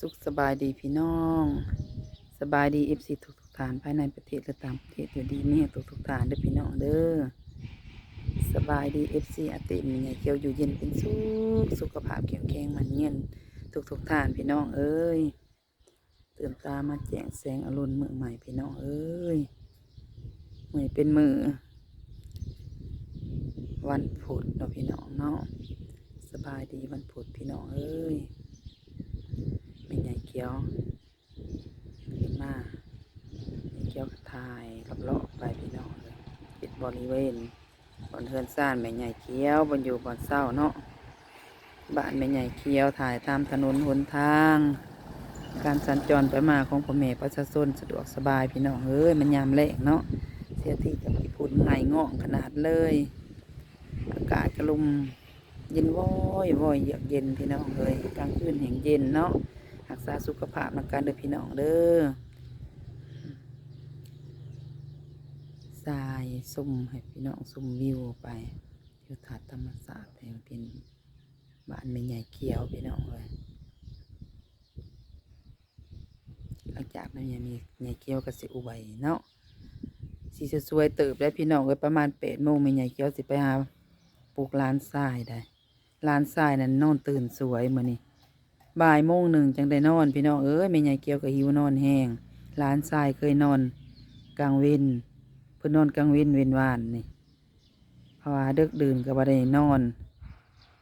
สุขสบายดีพี่น้อง สบายดีเอฟซีทุกทุกฐานภายในประเทศและต่างประเทศอยู่ดีนี่ทุกทุกฐานเด้อพี่น้องเด้อสบายดีเอฟซีอาติมีไงเกียวอยู่เย็นเป็นสุขสุขภาพแข็งแรงมันเย็นทุกทุกฐานพี่น้องเอ้ยตื่นตามาแจ้งแสงอรุณมือใหม่พี่น้องเอ้ยมือเป็นมือวันพุธเนาะพี่น้องเนาะสบายดีวันพุธพี่น้องเอ้ย ไม่ใหญ่เขียวขึ้นมาไม่เขียวก็ถ่ายกับเลาะไปพี่น้องเลยปิดบริเวณบอนเฮือนซ่านไม่ใหญ่เขียวบนอยู่บอนเศร้าเนาะบ้านไม่ใหญ่เขียวถ่ายตามถนนหนทาง การสัญจรไปมาของพ่อแม่ประชาชนสะดวกสบายพี่น้องเอ้ยมันยามแรงเนาะเสียที่กับญี่ปุ่นไงง่อขนาดเลยอากาศกระลุมเย็นว้อยว้อยเยือกเย็นพี่น้องเอ้ยกลางคืนแห่งเย็นเนาะ รักษาสุขภาพนักการเด้อพี่น้องเด้อทรายซุ่มให้พี่น้องซุ่มวิวไปทิวทัศน์ธรรมศาสตร์ให้มันเป็นบ้านไม่ใหญ่เขียวพี่น้องเลยหลังจากนั้นยังมีใหญ่เขียวก็สิอวยเนาะสีสวยๆเติบได้พี่น้องเลยประมาณแปดโมงไม่ใหญ่เขียวสิไปหาปลูกร้านทรายได้ร้านทรายนั้นนอนตื่นสวยมือนี่ บ่ายโมงหนึ่งจังได้นอน พี่น้องเอ้ยแม่ใหญ่เกี่ยวกับหิวนอนแห้งหลานทรายเคยนอน กลางเว้นเพื่อนนอนกลางเว้นเว้นวานนี่เพราะว่าเดึกดื่นก็บ่ได้นอน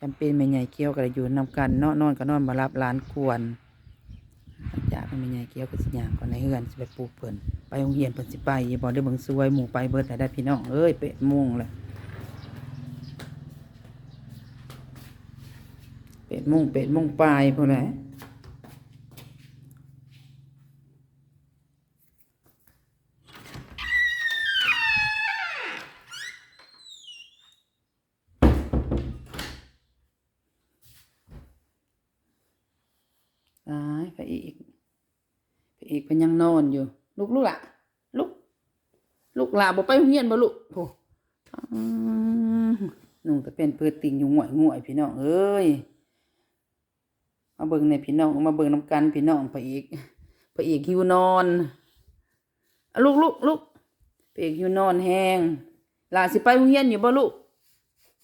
จำเป็นแม่ใหญ่เกี่ยวกับอยู่นำกันเนาะนอนก็นอนมารับหลานกวนจากนั้นแม่ใหญ่เกี่ยวกับสิยางก่อนในเฮือนสิไปปลูกเพิ่นไปโรงเรียนเพิ่นสิไปอย่าบอกได้เบิ่งสวยหมู่ไปเบิดแต่ได้พี่น้องเอ้ยเป็ดโมงเลย เป็ดโมงเป็ดโมงปลายพอแหละตายพระเอกพระเอกเป็นยังนอนอยู่ ลุกลุกละลุกลุกละบ่ไปโรงเรียนบ่ลุกโอ้อืมนุ่งแต่เป็นเพื่อติงอยู่ง่วยง่วยพี่น้องเอ้ย มาเบิ่งในพี่น้องมาเบิ่งน้ำกันพี่น้องพระเอกพระเอกหิวนอนลูกลูกลูกพระเอกหิวนอนแห้งหลานสิไปโรงเรียนอยู่บ่ลูก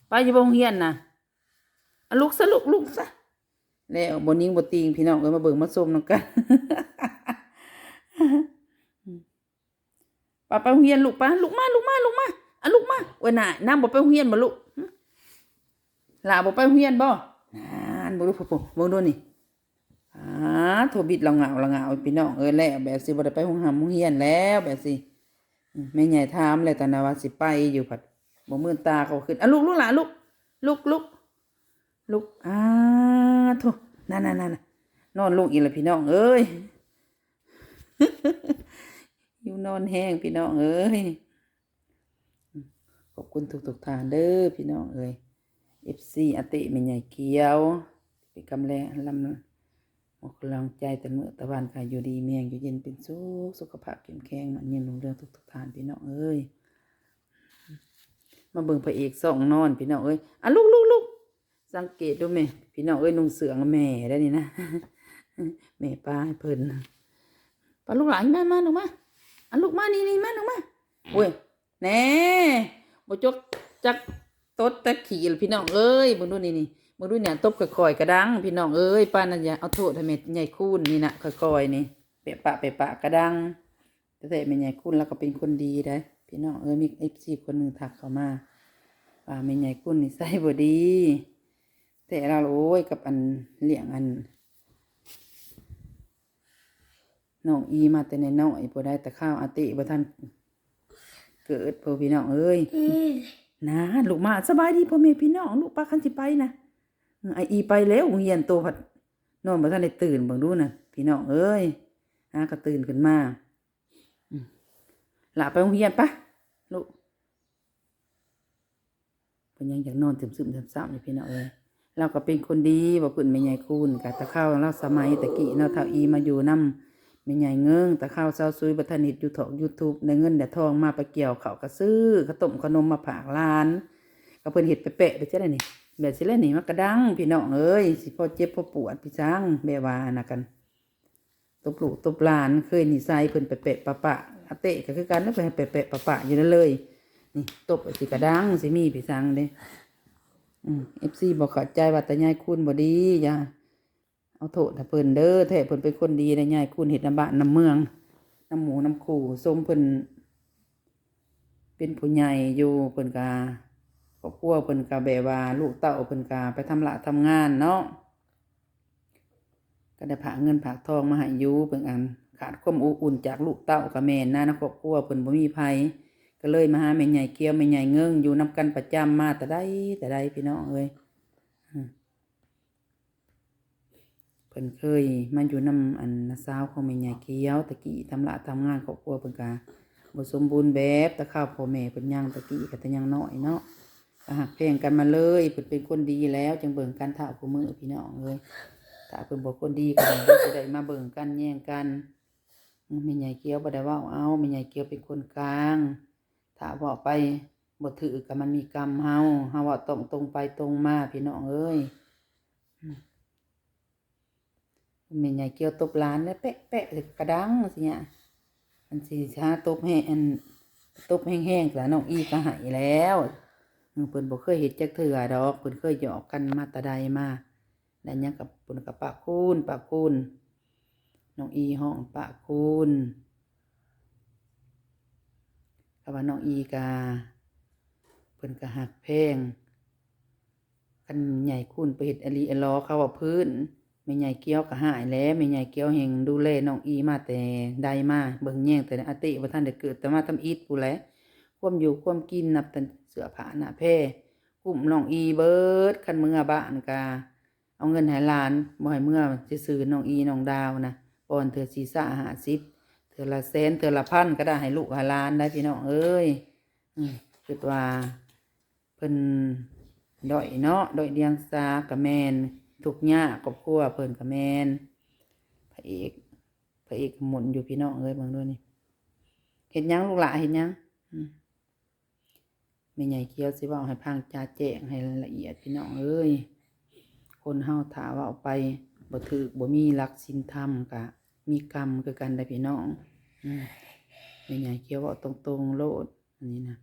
ไปอยู่บ่โรงเรียนนะลูกซะลูกลูกซะแล้วบ่นิ่งบ่ติงพี่น้องเอ้ยมาเบิ่งมาชมน้ำกันป้าไปโรงเรียนลูกป้าลูกมาลูกมาลูกมาอะลูกมาโอ้ยน่ะน้ำบ่ไปโรงเรียนบ่ลูกหลาบ่ไปโรงเรียนบ่อ่าน บ่รู้พ่อปู่เบิ่งดูนี่อ่าโทบิดละเหงาละเหงาพี่น้องเอ้ยแล้วแบบสิบ่ได้ไปโรงหามโรงเรียนแล้วแบบสิอืมแม่ใหญ่ถามแล้วแต่นะว่าสิไปอยู่ผัดบ่มื่นตาเขาขึ้นอะลูกลูกหลานลูกลูกลูกลูกอ่าโทนั่นๆๆน่ะนอนลูกอีล้วพี่น้องเอ้ยอยู่นอนแห้งพี่น้องเอ้ยขอบคุณทุกๆทานเด้อพี่น้องเอ้ยเอฟซีอติไม่ใหญ่เกียว เป็นกำแรงลำหมกกลังใจแต่เมื่อตะวันค่ะอยู่ดีเมียงอยู่เย็นเป็นสุขสุขภาพเข้มแข็งมันยืนลงเรื่องทุกทุกทานพี่น้องเอ้ยมาเบิ่งพระเอกสองนอนพี่น้องเอ้ยอะลูกลูกลูกสังเกตดูแม่พี่น้องเอ้ยนุ่งเสืองแม่ได้นี่นะแม่ป้าให้เพิ่นป้าลูกหลานมามาลงมาอะลูกมานี่นี่มาลงมาโอ้ยแน่บ่จกจักตดตะขี่พี่น้องเอ้ยมึงดูนี่นี่ มึงดูเนี่ยตบค่อยๆกระดัง พี่น้องเอ้ยป้านั่นอย่าเอาโทษให้แม่ใหญ่คูนนี่นะค่อยๆนี่เปะปะเปะปะกระดังแต่แต่แม่ใหญ่คูนแล้วก็เป็นคนดีได้พี่น้องเอ้ยมีเอฟซีคนหนึ่งทักเข้ามาว่าแม่ใหญ่คูนนี่ใส่บ่ดี แต่เราโอ้ยกับอันเลี้ยงอันน้องอีมาแต่ในน้อยบ่ได้แต่ข้าวอาติบ่ทันเกิดพอพี่น้องเอ้ยนะลูกมาสบายดีพ่อแม่พี่น้องลูกป้าคันสิไปนะอืม ไออีไปแล้วโรงเรียนโตพัดนอนบ่ทันได้ตื่นเบิ่งดูนะพี่น้องเอ้ยฮะก็ตื่นขึ้นมาหลาไปโรงเรียนปะลูกเพิ่นยังอยากนอนซึมๆซ้ำๆอยู่พี่น้องเอ้ยเราก็เป็นคนดีบ่เพิ่นแม่ใหญ่คูณกะตะเข้าเราสมัยตะกี้เนาะเท่าอีมาอยู่นำแม่ใหญ่เงิงตะเข้าเซาซุยบ่ทันเฮ็ดอยู่ทอก YouTube ได้เงินได้ทองมาไปเกี่ยวเขาวก็ซื้อขาวต้มขนมมาฝากหลาน ก็เพิ่นเฮ็ดไปแปะไปเจังได๋นี่ แบบสิแล้วนี่มันกระดังพี่น้องเอ้ยสิพอเจ็บพอปวดพี่จังแม่วานะกันตบลูกตบหลานเคยนิสัยเพิ่นไปเปะปะปะอาเตะก็คือกันแล้วไปเปะเปะปะปะอยู่นั่นเลย นี่ตบสิกระดังสิมีพี่สังเด้อืม FC บอกเข้าใจว่าแต่ยายคุณบ่ดีอย่าเอาโทษถ้าเพิ่นเด้อแท้เพิ่นเป็นคนดีนะยายคุณเฮ็ดน้ำบ้านน้ำเมืองน้ำหมูน้ำขู่สมเพิ่นเป็นผู้ใหญ่อยู่เพิ่นกา อบครัวเพิ่นกาแบบว่าลูกเต้าเพิ่นกาไปทำละทำงานเนาะก็ได้ผากเงินผากทองมาให้ยูเพิ่นอันขาดความอบอุ่นจากลูกเต้ากับแม่นะนะครอบครัวเพิ่นบ่มีภัยก็เลยมาหาแม่ใหญ่เกี้ยวแม่ใหญ่เงิงอยู่นํกันประจำมาแต่ได้แต่ได้พี่น้องเอ้ยเพิ่นเคยมาอยู่นํอันน้าสาวของแม่ใหญ่เกี้ยวตะกี้ทำละทำงานครอบครัวเพิ่นก็บ่สมบูรณ์แบบแต่ข้าวพ่อแม่เพิ่นยังตะกี้ก็แต่ยังน้อยเนาะ หักแพงกันมาเลยเพิ่นเป็นคนดีแล้วจึงเบิ่งกันเท่าคู่มือพี่น้องเอ้ยถ้าเพิ่นบ่คนดีก็บ่สิได้มาเบิ่งกันแย่งกันมแม่ใหญ่เกี้ยวบ่ได้ว้าเอาแม่ใหญ่เกี้ยวเป็นคนกลาง ถ้าเว้าไปบ่ถือก็มันมีกรรมเฮาเฮาว้าตรงตรงไปตรงมาพี่น้องเอ้ยมแม่ใหญ่เกี้ยวตบหลานแล้วแปะแปะกระดังสิเนี่ยมันสิช้าตบให้อันตบแห้งๆแล้วน้องอีก็หายแล้ว เพิ่นบ่เคยเฮ็ดจักเทื่อดอกเพิ่นเคยหยอกกันมาต่ใดมาแล้วยังกับปุ่นกับปะคูนปะคูนน้องอีห้องปะคูนคำว่าน้องอีกาเพิ่นก็หักเพลงกันใหญ่คูนไปเฮ็ดอลีอลอเขาว่าพื้นไม่ใหญ่เกี้ยวก็หายแล้วไม่ใหญ่เกี้ยวแห่งดูแลน้องอีมาแต่ใดมาเบิ่งแย่งแต่อาติว่าท่านได้เกิดแต่มาทำอิฐผู้แหละ ความอยู่ความกินนับแต่เสื้อผ้าหน้าแพร่กลุ่มน้องอีเบิร์ดคันเมื่อบ้านกาเอาเงินให้หลานบ่ให้เมื่อจะซื้อน้องอีน้องดาวนะปอนเธอสีซ่าหาสิบเธอละแสนเธอละพันก็ได้ให้ลูกให้หลานได้พี่น้องเอ้ยคือว่าเพิ่นดอยเนาะดอยเดียงสากับแมนทุกข์ยากครอบครัวเพิ่นกับแมนพระเอกพระเอกหมุนอยู่พี่น้องเอ้ยเบางด้วยนี่เห็นยังลูกหลาเห็นยัง แม่ใหญ่เคี้ยวสิเว่าให้พังจาแจ้งให้ละเอียดพี่น้องเอ้ยคนเฮาถาว่าเอาไปบ่ถือบ่มีหลักศีลธรรมกะ มีกรรมคือกันได้พี่น้องอืมแม่ใหญ่เกี่ยวว่าตรงๆโลดอันนี้นะ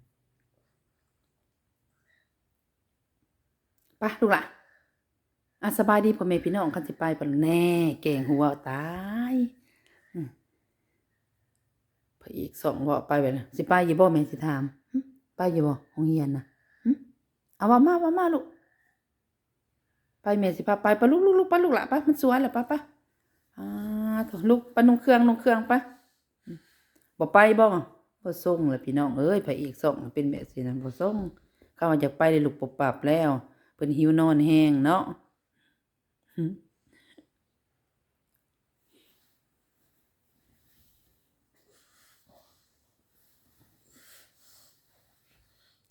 ไปลูละอะสบายดีพ่อแม่พี่น้องคันสิไปปะแน่แกงหัวตายพระเอกสองว่าไปไปนะสิไปยู่บ่แม่สิถาม ไปอยู่บ่โรงเรียนนะหึเอาว่ามาว่ามาลูก ไปแม่สิพาไปไปลุกลุกลุกไปลุกละไปมันสวยแหละไปไปอ่าลุกไปนุ่งเครื่องนุ่งเครื่องไปบ่ไปบ่บ่ส่งละพี่น้องเอ้ยพระเอกส่งเป็นแบบสินะบ่ส่งเข้ามาจากไปได้ลูกปรับปรับแล้วเพิ่นหิวนอนแห้งเนาะ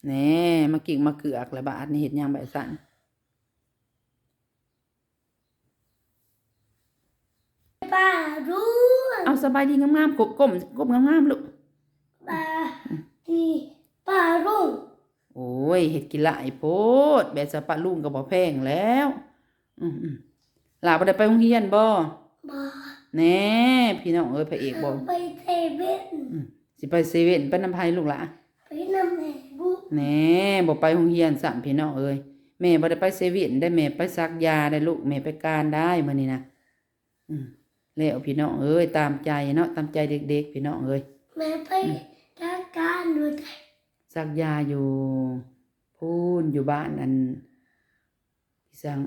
แหน่มากิ่งมาเกือกแล้วบาดนี่เฮ็ดหยังแบบสั่นป้ารู้เอาสบายดีงามๆกบก้มก้มงามๆลูกป้าที่ป้ารู้โอ้ยเห็ดกินหลายโพดแบบสะปะลุงก็บ่แพงแล้วอืมอืมหลาบ่ได้ไปโรงเรียนบ่มาแหน่พี่น้องเอ้ยพระเอกบ่ไปเซเว่นอืมสิไปเซเว่นไปนำไผลูกหล่ะไปนำแม่บุก แหน่บ่ไปโรงเรียนซ้ํพี่น้องเอ้ยแม่บ่ได้ไปเซเว่นได้แม่ไปซักยาได้ลูกแม่ไปการได้มื้อนี้นะอืมแล้วพี่น้องเอ้ยตามใจเนาะตามใจเด็ก ๆ พี่น้องเอ้ยแม่ไปทางการดูแต่ซักยาอยู่พูนอยู่บ้านอันพี่สัง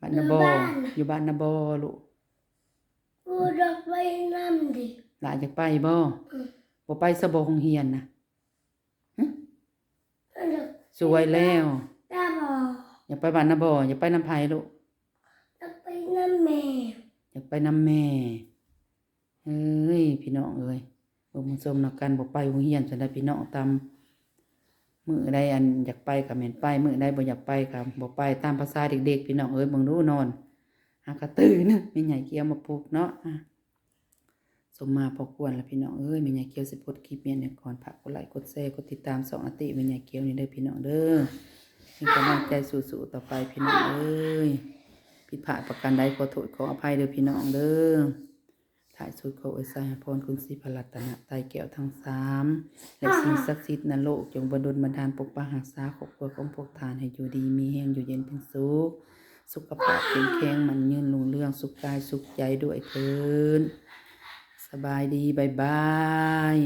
บ้านนาบออยู่บ้านนาบอลูกกูดอกไปนำดิหลานอยากไปบ่อืมบ่ไปสะบโรงเรียนนะแล้วดอก สวยแล้วตาบออยากไปบ้านนาบออยากไปน้ำไผลูกดอกไปนำแม่อยากไปน้ำแม่เอ้ยพี่น้องเอ้ยบ่มึงสมนักกันบ่ไปโรงเรียนจังได๋พี่น้องตามมื้อใดอันอยากไปก็แม่นไปมื้อใดบ่อยากไปก็บ่ไปตามภาษาเด็กๆพี่น้องเอ้ยเบิ่งดูนอนหากระตื่นแม่ใหญ่เกี้ยวมาปลูกเนาะอะ สมมาพอควรแล้วพี่น้องเอ้ยแม่ใหญ่เกียวสิโพดคลิปเมียนเนี่ยก่อนฝากกดไลค์กดแชร์กดติดตามสองอาติแม่ใหญ่เกียวนี่เด้อพี่น้องเด้อมีกำลังใจสู้ๆต่อไปพี่น้องเอ้ยผิดพลาดประการใดขอโทษขออภัยเด้อพี่น้องเด้อถ่ายสุดเขาอวยสายพรคุณสิพรัตนะไตรแก้วทั้งสามและสิ่งศักดิ์สิทธิ์นโลกจงบดลบันดาลปกปักรักษาครอบครัวของพวกทานให้อยู่ดีมีแห้งอยู่เย็นเป็นสุขสุขภาพแข็งแรงมันยืนลุงเรื่องสุขกายสุขใจด้วยเถิน สบายดีบายบาย